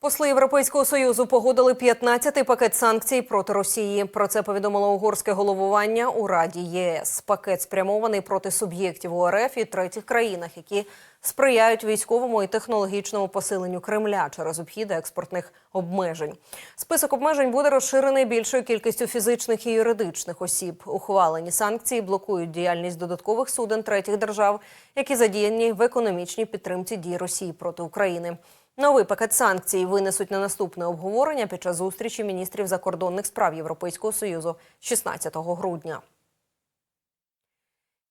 Посли Європейського союзу погодили 15-й пакет санкцій проти Росії. Про це повідомило угорське головування у Раді ЄС. Пакет спрямований проти суб'єктів УРФ і третіх країнах, які сприяють військовому і технологічному посиленню Кремля через обхід експортних обмежень. Список обмежень буде розширений більшою кількістю фізичних і юридичних осіб. Ухвалені санкції блокують діяльність додаткових суден третіх держав, які задіяні в економічній підтримці дій Росії проти України. Новий пакет санкцій винесуть на наступне обговорення під час зустрічі міністрів закордонних справ Європейського союзу 16 грудня.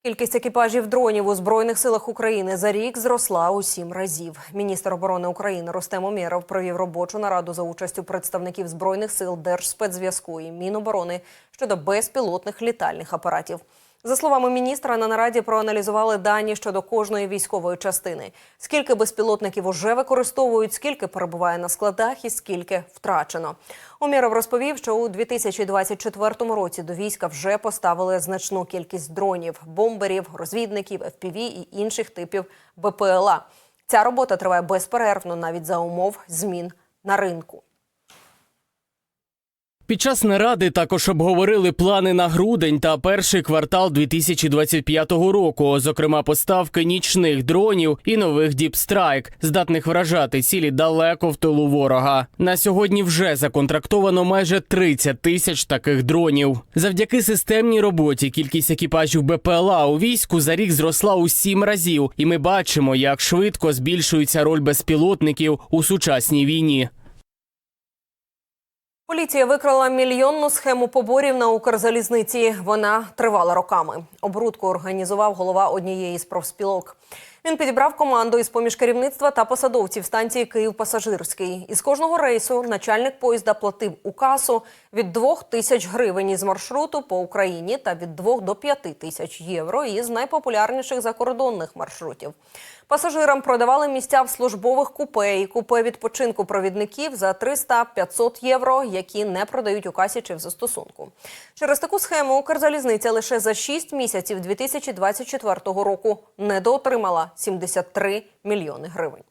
Кількість екіпажів дронів у збройних силах України за рік зросла у сім разів. Міністр оборони України Ростем Омєров провів робочу нараду за участю представників збройних сил Держспецзв'язку і Міноборони щодо безпілотних літальних апаратів. За словами міністра, на нараді проаналізували дані щодо кожної військової частини: скільки безпілотників уже використовують, скільки перебуває на складах і скільки втрачено. Омєров розповів, що у 2024 році до війська вже поставили значну кількість дронів, бомберів, розвідників, FPV і інших типів БПЛА. Ця робота триває безперервно навіть за умов змін на ринку. Під час наради також обговорили плани на грудень та перший квартал 2025 року, зокрема поставки нічних дронів і нових діпстрайк, здатних вражати цілі далеко в тилу ворога. На сьогодні вже законтрактовано майже 30 тисяч таких дронів. Завдяки системній роботі кількість екіпажів БПЛА у війську за рік зросла у сім разів, і ми бачимо, як швидко збільшується роль безпілотників у сучасній війні. Поліція викрала мільйонну схему поборів на Укрзалізниці. Вона тривала роками. Обрудку організував голова однієї з профспілок. Він підібрав команду із поміж керівництва та посадовців станції Київ Пасажирський. Із кожного рейсу начальник поїзда платив у касу від 2 тисяч гривень із маршруту по Україні та від 2 до 5 тисяч євро із найпопулярніших закордонних маршрутів. Пасажирам продавали місця в службових купе і купе відпочинку провідників за 300-500 євро, які не продають у касі чи в застосунку. Через таку схему Укрзалізниця лише за 6 місяців 2024 року недоотримала 73 мільйони гривень.